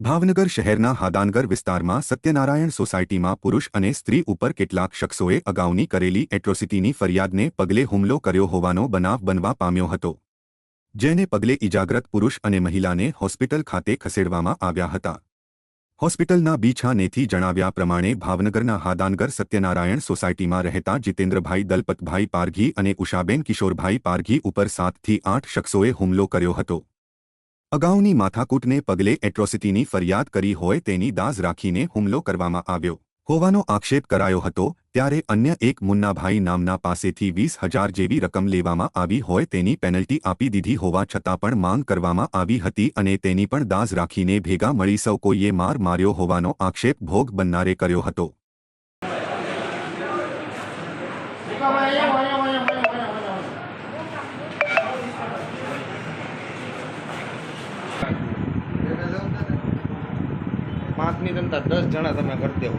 ભાવનગર શહેરના હાદાનગર વિસ્તારમાં સત્યનારાયણ સોસાયટીમાં પુરુષ અને સ્ત્રી ઉપર કેટલાક શખ્સોએ અગાઉની કરેલી એટ્રોસિટીની ફરિયાદને પગલે હુમલો કર્યો હોવાનો બનાવ બનવા પામ્યો હતો, જેને પગલે ઇજાગ્રત પુરુષ અને મહિલાને હોસ્પિટલ ખાતે ખસેડવામાં આવ્યા હતા. હોસ્પિટલના બીછાનેથી જણાવ્યા પ્રમાણે ભાવનગરના હાદાનગર સત્યનારાયણ સોસાયટીમાં રહેતા જીતેન્દ્રભાઈ દલપતભાઈ પારઘી અને ઉષાબેન કિશોરભાઈ પારઘી ઉપર સાતથી આઠ શખ્સોએ હુમલો કર્યો હતો. અગાઉની માથાકૂટને પગલે એટ્રોસિટીની ફરિયાદ કરી હોય તેની દાઝ રાખીને હુમલો કરવામાં આવ્યો. હોવાનો આક્ષેપ કરાયો હતો, ત્યારે અન્ય એક મુન્નાભાઈ નામના પાસેથી વીસ હજાર જેવી રકમ લેવામાં આવી હોય તેની પેનલ્ટી આપી દીધી હોવા છતાં પણ માંગ કરવામાં આવી હતી અને તેની પણ દાઝ રાખીને ભેગા મળી સૌ કોઈએ માર માર્યો હોવાનો આક્ષેપ ભોગ બનનારે કર્યો હતો. પાંચની જનતા દસ જણા તમે કરતે હો.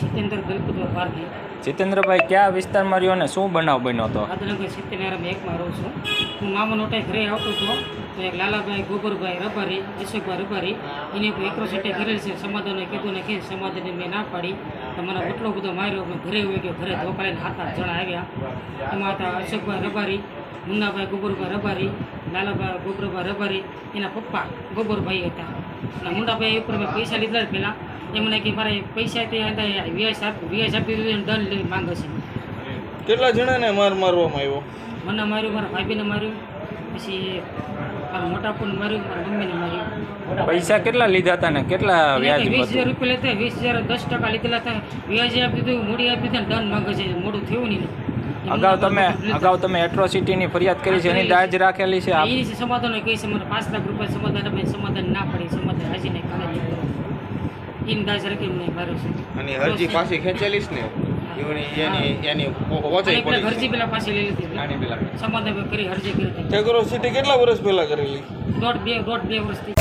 જીતેન્દ્ર દલપતભાઈ પારધી જીતેન્દ્રભાઈ કયા વિસ્તારમાં રહ્યો અને શું બનાવ બન્યો હતો? આદનગર સિત્તેનારામાં એકમાં રહું છું. હું મામા નોટાઈ ઘરે આવતો હતો. તો એક લાલાભાઈ ગોબરભાઈ રબારી અશોકભાઈ રબારી એને કોઈ એકરો સેટે કરેલ છે. સમાધાને કીધું ને કે સમાધાને મેં ના પાડી. તો મને એટલો બધો માર્યો મેં ઘરે હોય કે ઘરે ધોકાડીને હાથ હાથ જણા આવ્યા. એમાં હતા અશોકભાઈ રબારી મુન્નાભાઈ ગોબરભાઈ રબારી લાલાભાઈ ગોબરભાઈ રબારી એના પપ્પા ગોબરભાઈ હતા. અને મુન્નાભાઈ ઉપર મેં પૈસા લીધા પહેલાં. એમને કે મારે પૈસા તે વ્યાજ આપ વ્યાજ આપી દીધું અને દંડ લઈ માંગે છે. કેટલા જણાને માર મારવામાં આવ્યો? મને માર્યું મારા ભાભીને માર્યું પછી મારા મોટા માર્યું મારા મમ્મીને માર્યું. પૈસા કેટલા લીધા હતા ને? કેટલા વ્યાજ વીસ હજાર રૂપિયા લેતા વીસ હજાર દસ ટકા લીધેલા હતા. વ્યાજ આપી દીધું મૂડી આપી દીધું દંડ માંગે છે. મોડું થયું નહીં. અગાઉ તમે. અગાઉ તમે એટ્રોસિટીની ફરિયાદ કરી છે એની દાજ રાખેલી છે એ સમાધાન કહી છે મને પાંચ લાખ રૂપિયા સમાધાન સમાધાન ના પડી સમાધાન હાજી નહીં કાલે નહીં કરવાનું એની દાજ રાખી મને માર્યો છે. અને હરજી પાછી ખેંચેલીશ ને કેટલા વર્ષ પહેલા કરેલી? દોઢ બે દોઢ બે વર્ષથી.